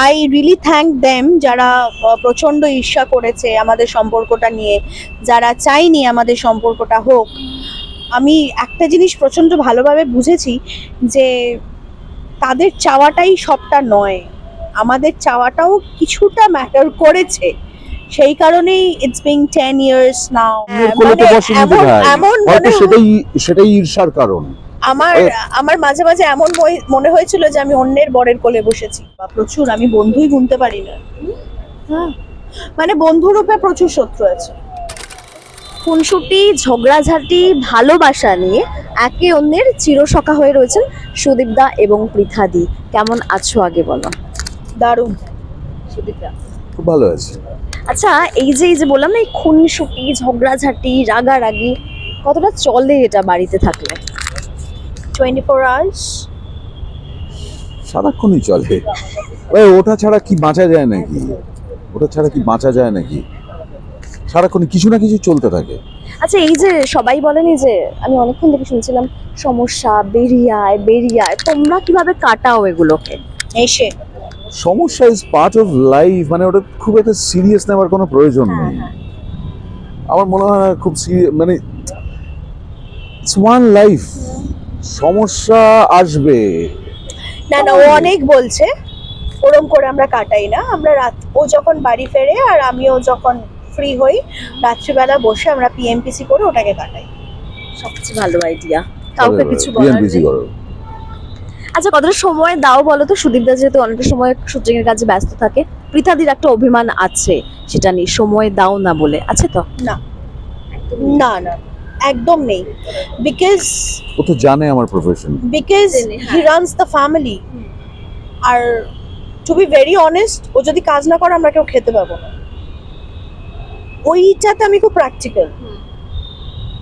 I really thank them যারা আহ, প্রচণ্ড ঈর্ষা করেছে আমাদের সম্পর্কটা নিয়ে। যারা চাইনি আমাদের সম্পর্কটা হোক। আমি একটা জিনিস প্রচণ্ড ভালোভাবে বুঝেছি যে তাদের চাওয়াটাই সবটা নয়। আমাদের চাওয়াটাও কিছুটা ম্যাটার করেছে। সেই কারণেই it's being ten years now এমন হয়তো সেটাই সেটাই ঈর্ষার কারণ। আমার আমার মাঝে মাঝে এমন মনে হয়েছিল যে আমি অন্যের বরের কোলে বসেছি। বা প্রচুর আমি বন্ধুই গুনতে পারি না। হ্যাঁ। মানে বন্ধুরূপে প্রচুর শত্রু আছে। খুনসুটি ঝগড়াঝাটি ভালোবাসা নিয়ে একে অন্যের চিরসখা হয়ে রয়েছেন সুদীপদা এবং পৃথাদি কেমন আছো আগে বলো? দারুণ। সুদীপদা খুব ভালো আছে। আচ্ছা এই যে এই যে বললাম না এই খুনসুটি ঝগড়াঝাটি রাগারাগি কতটা চলে এটা বাড়িতে থাকলে? টোয়েন্টি ফোর আওয়ার্স সারাক্ষণই চলে। ওই ওটা ছাড়া কি বাঁচা যায় নাকি? ওটা ছাড়া কি বাঁচা যায় নাকি? সারাক্ষণ কিছু না কিছু চলতে থাকে। আচ্ছা এই যে সবাই বলেনি যে আমি অনেকক্ষণ থেকে শুনছিলাম সমস্যা বেরিয়ায় বেরিয়ায় তোমরা কীভাবে কাটাও এগুলোকে? এসে। সমস্যা ইজ পার্ট অফ লাইফ মানে ওটা খুব একটা সিরিয়াস নেওয়ার কোনো প্রয়োজন নেই। আমার মনে হয় না খুব সিরিয়াস মানে ইটস ওয়ান লাইফ সমস্যা আসবে। না না ও অনেক বলছে ওরম করে আমরা কাটাই না। আমরা রাত ও যখন বাড়ি ফেরে আর আমিও যখন ফ্রি হই রাত্রিবেলা বসে আমরা পিএমপিসি করে ওটাকে কাটাই। সবচেয়ে ভালো আইডিয়া কাউকে কিছু বলার নেই। আচ্ছা কতটা সময় দাও বলো তো সুদীপদা যেহেতু অনেকটা সময় শুটিং এর কাজে ব্যস্ত থাকে পৃথাদির একটা অভিমান আছে সেটা নিয়ে সময় দাও না বলে আছে তো? না। না না। একদম নেই। বিকজ ও তো জানে আমার profession because he. Runs the family R to be very honest ও যদি কাজ না করে আমরা কেউ খেতে পাবো না। ওইটাতে আমি খুব প্র্যাকটিক্যাল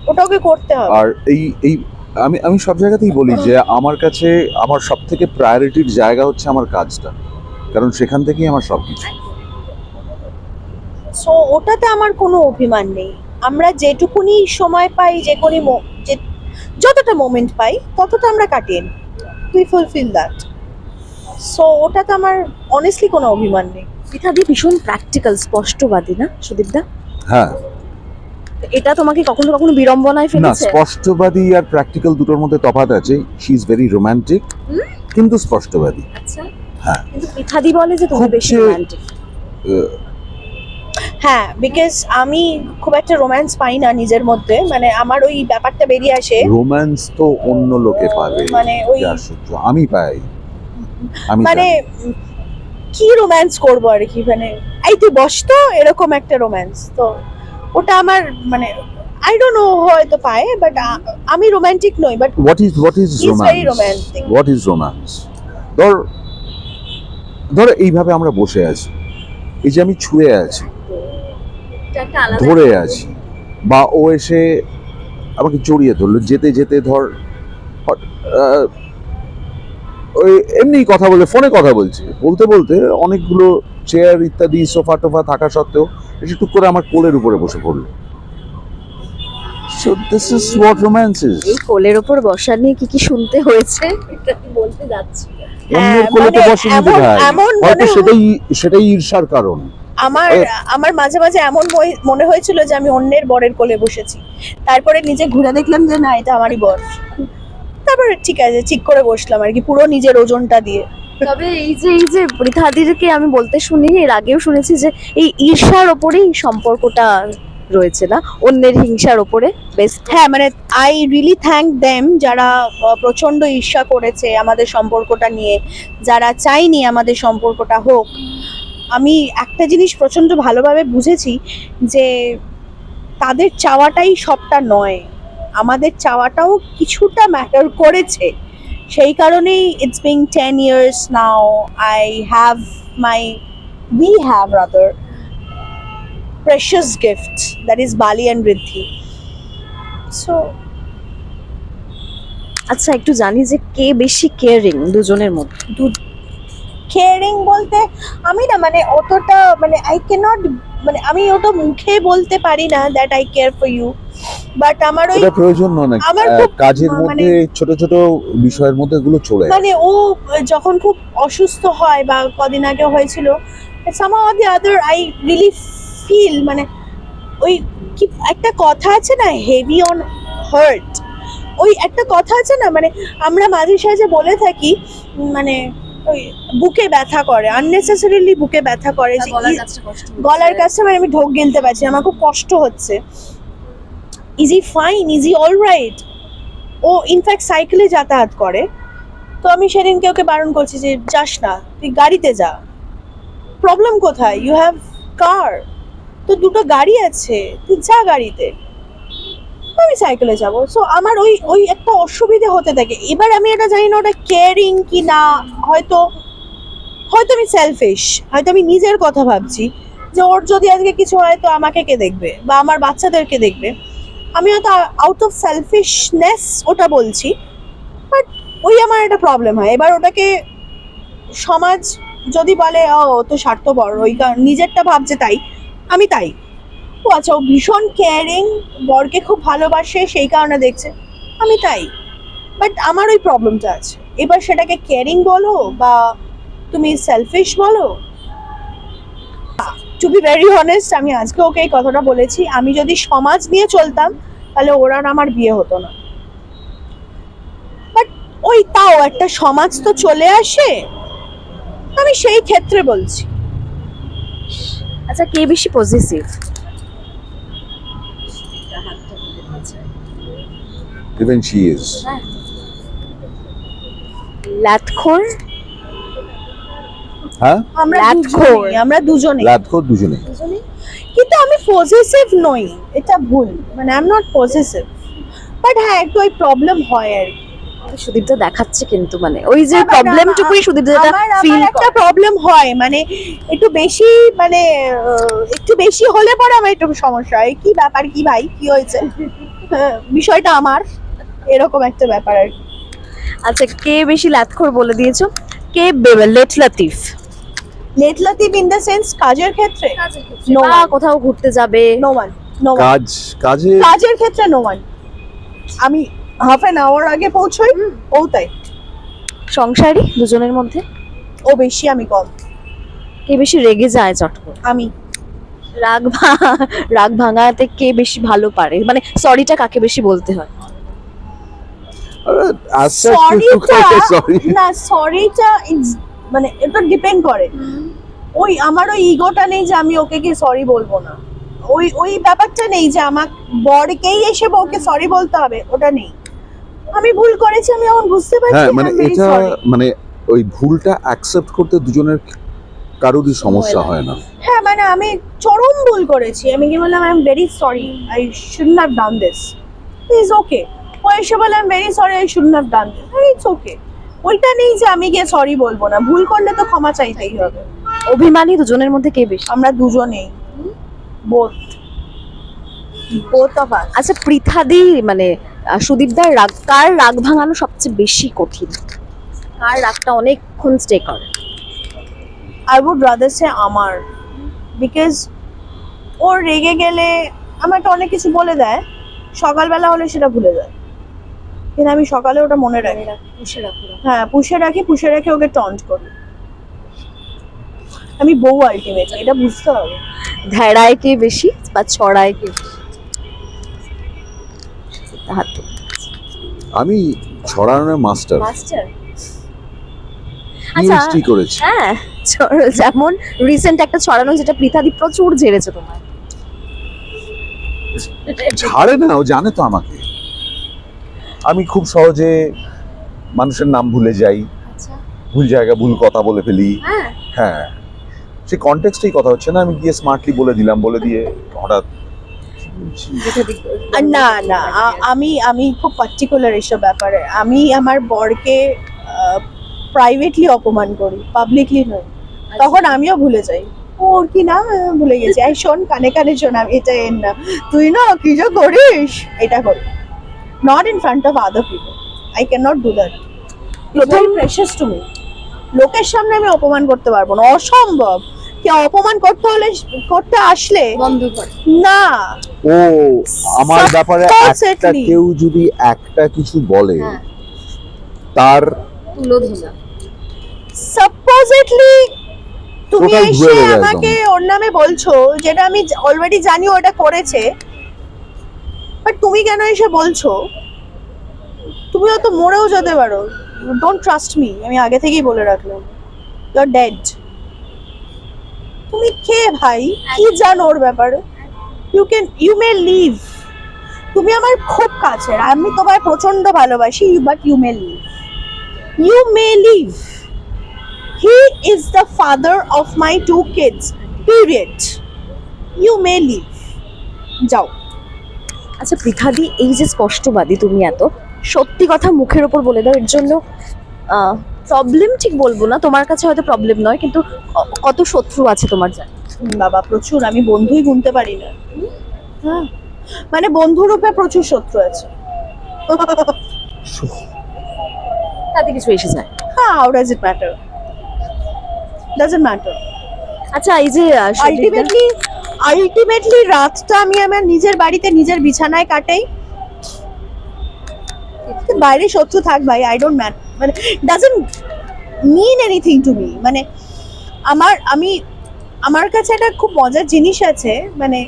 ওটা ওকে করতে হবে। আর এই এই আমি আমি সব জায়গাতেই বলি যে আমার কাছে আমার সব থেকে প্রায়োরিটির জায়গা হচ্ছে আমার কাজটা। কারণ সেখান থেকেই আমার সব কিছু সো ওটাতে আমার কোনো অভিমান নেই। আমরা যেটুকুনি সময় পাই যে কোনো মো- যে যতটা মোমেন্ট পাই ততটা আমরা কাটিয়ে নিই। উই ফুলফিল দ্যাট সো ওটাতে আমার অনেস্টলি কোনো অভিমান নেই। পৃথাদি ভীষণ প্র্যাকটিক্যাল স্পষ্টবাদী না সুদীপদা হ্যাঁ। এটা তোমাকে কখনো কখনো বিড়ম্বনায় না স্পষ্টবাদী আর প্র্যাকটিক্যাল দুটোর মধ্যে তফাৎ আছে। শি ইজ ভেরি রোমান্টিক কিন্তু স্পষ্টবাদী। আচ্ছা। হ্যাঁ। কিন্তু পৃথাদি বলে যে তুমি বেশি রোমান্টিক হ্যাঁ বিকজ আমি খুব একটা রোম্যান্স পাই না নিজের মধ্যে। মানে আমার ওই ব্যাপারটা বেরিয়ে আসে। রোম্যান্স তো অন্য লোকে পাবে মানে ওই আমি পাই। মানে। কি রোম্যান্স করব আর কি? মানে এই তুই বস তো এরকম একটা রোম্যান্স তো ওটা আমার মানে আই ডোন্ট নো হয়তো পায় বাট আমি রোম্যান্টিক নই but what is what is romance what is romance ধর ধর এইভাবে আমরা বসে আছি। এই যে আমি ছুঁয়ে আছি। ধরে আছি। বা ও এসে আমাকে জড়িয়ে ধরলো যেতে যেতে ধর ওই এমনি কথা বলে ফোনে কথা বলছে। বলতে বলতে অনেকগুলো চেয়ার ইত্যাদি সোফা টোফা থাকা সত্ত্বেও এসে টুক করে আমার কোলের উপরে বসে পড়ল। So this is what romance is এই কোলের ওপর বসা নিয়ে কি কি শুনতে হয়েছে? এটা বলতে যাচ্ছি। অন্যের হ্যাঁ, কোলে তো মানে বসেনি এমন- হয়তো সেটাই সেটাই ঈর্ষার কারণ। আমার আমার মাঝে মাঝে এমন মনে হয়েছিল যে আমি অন্যের বরের কোলে বসেছি। তারপরে নিজে ঘুরে দেখলাম যে না এটা আমারই বর। তারপরে ঠিক আছে ঠিক করে বসলাম আর কি পুরো নিজের ওজনটা দিয়ে। তবে এই যে এই যে পৃথাদিরকে আমি বলতে শুনি এর আগেও শুনেছি যে এই ঈর্ষার ওপরেই সম্পর্কটা রয়েছে না? অন্যের হিংসার ওপরে বেশ হ্যাঁ মানে আই রিলি থ্যাংক দেম যারা আহ, প্রচণ্ড ঈর্ষা করেছে আমাদের সম্পর্কটা নিয়ে। যারা চাইনি আমাদের সম্পর্কটা হোক আমি একটা জিনিস প্রচণ্ড ভালোভাবে বুঝেছি যে তাদের চাওয়াটাই সবটা নয়। আমাদের চাওয়াটাও কিছুটা ম্যাটার করেছে। সেই কারণেই it's being ten years now I have my we have rather precious gift that is Bali and Riddhi. So আচ্ছা একটু জানি যে কে বেশি কেয়ারিং দুজনের মধ্যে? কেয়ারিং বলতে আমি না মানে অতটা মানে আই ক্যানট মানে আমি ওটা মুখে বলতে পারি না that I care for you but আমার ওই প্রয়োজন নয় না আমার খুব, কাজের মানে- মধ্যে ছোট ছোট বিষয়ের মধ্যে এগুলো চলে মানে ও যখন খুব অসুস্থ হয় বা কদিন আগে হয়েছিল somehow the other I really feel মানে ওই কি একটা কথা আছে না হেভি অন হার্ট ওই একটা কথা আছে না মানে আমরা মাঝে সাঝে বলে থাকি মানে ওই বুকে ব্যথা করে আননেসেসারিলি বুকে ব্যথা করে যে গলার কাছে মানে আমি ঢোক গিলতে পারছি আমার খুব কষ্ট হচ্ছে। Easy fine easy all right ও ইনফ্যাক্ট সাইকেলে যাতায়াত করে। তো আমি সেদিনকে ওকে বারণ করছি যে যাস না তুই গাড়িতে যা। প্রবলেম কোথায়? ইউ হ্যাভ কার তো দুটো গাড়ি আছে তুই যা গাড়িতে। আমি সাইকেলে যাব। সো আমার ওই ওই একটা অসুবিধে হতে থাকে। এবার আমি এটা জানি না ওটা কেয়ারিং কি না, হয়তো হয়তো আমি সেলফিশ হয়তো আমি নিজের কথা ভাবছি যে ওর যদি আজকে কিছু হয় তো আমাকে কে দেখবে বা আমার বাচ্চাদেরকে দেখবে। আমি হয়তো আউট অফ সেলফিশনেস ওটা বলছি বাট ওই আমার একটা প্রবলেম হয়। এবার ওটাকে সমাজ যদি বলে ও তো স্বার্থপর, ওই কারণ- নিজেরটা ভাবছে তাই। আমি তাই। ও আচ্ছা ও ভীষণ কেয়ারিং বরকে খুব ভালোবাসে, সেই কারণে দেখছে। আমি তাই। বাট আমার ওই প্রবলেমটা আছে। এবার সেটাকে কেয়ারিং বলো বা তুমি সেলফিশ বলো? টু বি ভেরি অনেস্ট আমি আজকে ওকে এই কথাটা বলেছি। আমি যদি সমাজ নিয়ে চলতাম, তাহলে ওর আমার বিয়ে হতো না। বাট ওই তাও একটা সমাজ তো চলে আসে। আমি সেই ক্ষেত্রে বলছি। আচ্ছা কে বেশি পজিটিভ ইভেন শি ইজ লাতখোর? হ্যাঁ? আমরা লাতখোর। দুজনেই। আমরা লাদখোর দুজনে কিন্তু আমি নই এটা ভুল। মানে আই এম নট বাট হ্যাঁ একটু ওই প্রবলেম হয় আর কি। দেখাচ্ছে কিন্তু মানে ওই যে আমার- প্রবলেমটুকুই সুদীপ্তা যেটা আমার ফিল আমার একটা প্রবলেম হয় মানে একটু বেশি মানে আহ, একটু বেশি হলে পরে আমার একটু সমস্যা হয়। কি ব্যাপার কি ভাই কি হয়েছে? হ্যাঁ, বিষয়টা আমার। এরকম একটা ব্যাপার আর আচ্ছা কে বেশি লাতখোর বলে দিয়েছ? কে late Latif? Late Latif in the sense কাজের ক্ষেত্রে? বা কোথাও ঘুরতে যাবে। নো ওয়ান নো কাজ কাজে কাজের ক্ষেত্রে নো ওয়ান আমি হাফ অ্যান আওয়ার আগে পৌঁছই ও তাই। সংসারী দুজনের মধ্যে? ও বেশি আমি কম। কে বেশি রেগে যায় চট করে? আমি। রাগ রাগ ভাঙাতে কে বেশি ভালো পারে? মানে সরিটা কাকে বেশি বলতে হয়? সরি না সরিটা মানে এটা ডিপেন্ড করে। ওই আমার ওই ইগোটা নেই যে আমি ওকে কি সরি বলব না। ওই ওই ব্যাপারটা নেই যে আমার বরকেই এসে বউকে সরি বলতে হবে ওটা নেই। আমি ভুল করেছি আমি এখন বুঝতে পারছি হ্যাঁ মানে এটা মানে ওই ভুলটা অ্যাকসেপ্ট করতে দুজনের কারোরই সমস্যা হয় না। হ্যাঁ মানে আমি চরম ভুল করেছি। আমি কি বললাম I am very sorry I should have done this is okay ও এসে বলে I very sorry I should have done it's okay ওইটা নেই যে আমি গিয়ে সরি বলব না। ভুল করলে তো ক্ষমা চাইতেই হবে। অভিমানী দুজনের মধ্যে কে বেশি? আমরা দুজনেই। বোথ বোথ অফ আস আচ্ছা পৃথাদি মানে সুদীপদার রাগ কার রাগ ভাঙানো সবচেয়ে বেশি কঠিন? কার রাগটা অনেকক্ষণ স্টে করে? আই উড রাদার সে আমার। বিকজ ওর রেগে গেলে আমাকে অনেক কিছু বলে দেয়। সকালবেলা হলে সেটা ভুলে যায়। কিন্তু আমি সকালে ওটা মনে রাখি। হ্যাঁ পুষে রাখি পুষে রেখে ওকে টন্ট করি। আমি বউ আলটিমেটলি এটা বুঝতে হবে। ধেড়ায় কে বেশি বা ছড়ায় কে হাতে আমি ছড়ানোর মাস্টার। মাস্টার? আচ্ছা পিএইচডি করেছি। হ্যাঁ ছড়- যেমন রিসেন্ট একটা ছড়ানো যেটা পৃথাদি প্রচুর ঝেড়েছে তোমার ছাড়ে না ও জানে তো আমাকে। আমি খুব সহজে মানুষের নাম ভুলে যাই। আচ্ছা। ভুল জায়গা ভুল কথা বলে ফেলি। হ্যাঁ। হ্যাঁ। সে কনটেক্সটেই কথা হচ্ছে না আমি গিয়ে স্মার্টলি বলে দিলাম বলে দিয়ে হঠাৎ আর না না আমি আমি খুব পার্টিকুলার এসব ব্যাপারে। আমি আমার বরকে প্রাইভেটলি অপমান করি পাবলিকলি নয় তখন আমিও ভুলে যাই। ওর কি না ভুলে গেছি। এই শোন কানে কানে শোন আমি এটা এর নাম। তুই না কি যে করিস? এটা করি। Not in front of other people I can not do that প্রথম প্রেশাস টু মি লোকের সামনে আমি অপমান করতে পারব না। অসম্ভব। কি অপমান করতে হলে করতে আসলে বন্ধ কর। না। ও আমার ব্যাপারে একটা. কেউ যদি একটা কিছু বলে হ্যাঁ। তার তুলো সাপোজিটলি তুমি এসে আমাকে ওর নামে বলছো যেটা আমি অলরেডি জানি ওটা করেছে। তুমি কেন এসে বলছো? তুমি তো মরেও যেতে পারো। ডোন্ট ট্রাস্ট মি আমি আগে থেকেই বলে রাখলাম। ইউ ডেড তুমি কে ভাই? কি জানো ওর ব্যাপারে? You can you may leave তুমি আমার খুব কাছের, আমি তোমায় প্রচণ্ড ভালোবাসি but you may leave you may leave he is the father of my two kids period you may leave যাও। আচ্ছা পৃথাদি এই যে স্পষ্টবাদী তুমি এত সত্যি কথা মুখের ওপর বলে দাও এর জন্য প্রবলেম ঠিক বলব না তোমার কাছে হয়তো প্রবলেম নয় কিন্তু কত শত্রু আছে তোমার জানা? বাবা প্রচুর আমি বন্ধুই গুনতে পারি না। হ্যাঁ মানে বন্ধু রূপে প্রচুর শত্রু আছে। তাতে কিছু এসে যায় হ্যাঁ how does it matter doesn't matter আচ্ছা এই যে আলটিমেটলি আলটিমেটলি রাতটা আমি আমার নিজের বাড়িতে নিজের বিছানায় কাটাই। বাইরে শত্রু থাক ভাই আই ডোন্ট ম্যাট মানে doesn't mean anything to me মানে আমার, আমি, আমার কাছে একটা খুব মজার জিনিস আছে। মানে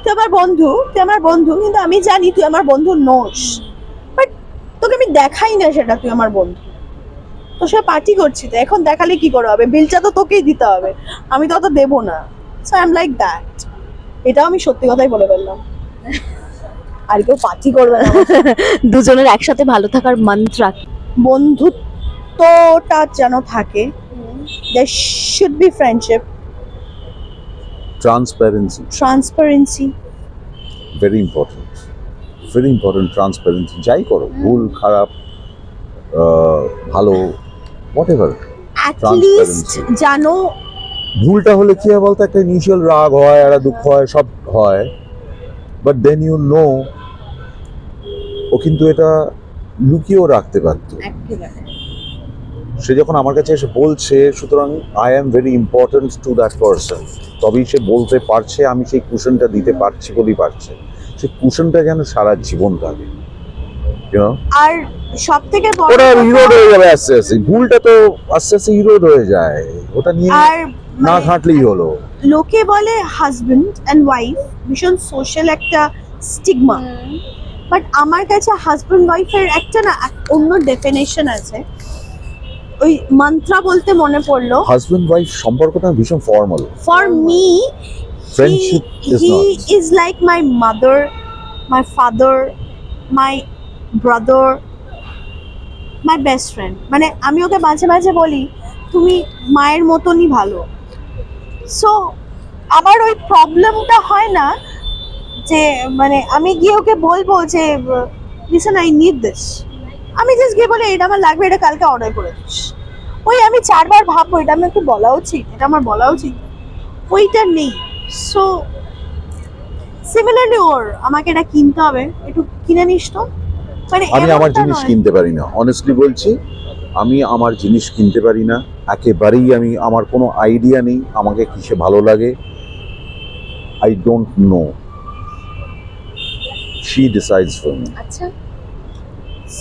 তুই আমার বন্ধু, তুই আমার বন্ধু, কিন্তু আমি জানি তুই আমার বন্ধু নোস। বাট তোকে আমি দেখাই না সেটা, তুই আমার বন্ধু। তো সাথে পার্টি করছি তো, এখন দেখালে কি করে হবে? বিলটা তো তোকেই দিতে হবে। আমি তো অত দেবো না। So I am like that এটাও আমি সত্যি কথাই বলে ফেললাম। আর কেউ পার্টি করবে না। দুজনের একসাথে ভালো থাকার মন্ত্রা। বন্ধুত্বটা যেন থাকে they should be friendship transparency transparency very important very important transparency যাই করো ভুল খারাপ আহ, ভালো হোয়াট এভার অ্যাটলিস্ট Transparency. জানো ভুলটা হলে কি হয় বলতো? একটা ইনিশিয়াল রাগ হয় একটা দুঃখ হয় সব হয়। বাট দেন ইউ নো ও কিন্তু এটা লুকিয়েও রাখতে পারতো। সে যখন আমার কাছে এসে বলছে সুতরাং I am very important to that person তবেই সে বলতে পারছে আমি সেই কুশনটা দিতে পারছি বলেই পারছে। সেই কুশনটা যেন সারা জীবন থাকে? আর সব থেকে বড় ওটা ইরোড হয়ে যাবে আস্তে আস্তে। ভুলটা তো আস্তে আস্তে ইরোড হয়ে যায়। ওটা নিয়ে আর না ঘাঁটলেই হলো। লোকে বলে হাজবেন্ড অ্যান্ড ওয়াইফ ভীষণ সোশ্যাল একটা স্টিগমা বাট আমার কাছে হাজব্যান্ড ওয়াইফের একটা না অন্য ডেফিনেশন আছে। ওই মন্ত্রা বলতে মনে পড়ল। হাজবেন্ড ওয়াইফ সম্পর্কটা ভীষণ formal for me is he is like my mother my father my brother my best friend মানে আমি ওকে মাঝে মাঝে বলি তুমি মায়ের মতনই ভালো। সো আমার ওই প্রবলেমটা হয় না যে মানে আমি গিয়ে ওকে বলব যে লিসন আই নিড দিস আমি জাস্ট গিয়ে বলে এটা আমার লাগবে এটা কালকে অর্ডার করে দিস। ওই আমি চারবার ভাববো এটা আমি একটু বলা উচিত এটা আমার বলা উচিত। ওইটা নেই। সো সিমিলারলি ওর আমাকে এটা কিনতে হবে একটু কিনে নিস তো। মানে আমি আমার জিনিস কিনতে পারি না। অনেস্টলি বলছি আমি আমার জিনিস কিনতে পারি না। একেবারেই আমি আমার কোনো আইডিয়া নেই আমাকে কিসে ভালো লাগে। I don't know she decides for me আচ্ছা।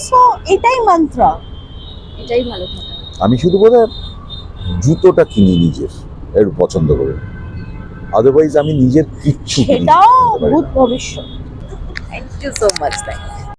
সো এটাই মন্ত্র এটাই ভালো থাকা আমি শুধু বোধহয় জুতোটা কিনি নিজের এর পছন্দ করে। আদারওয়াইজ আমি নিজের কিচ্ছু সেটাও। ভূত ভবিষ্যৎ। Thank you so much thank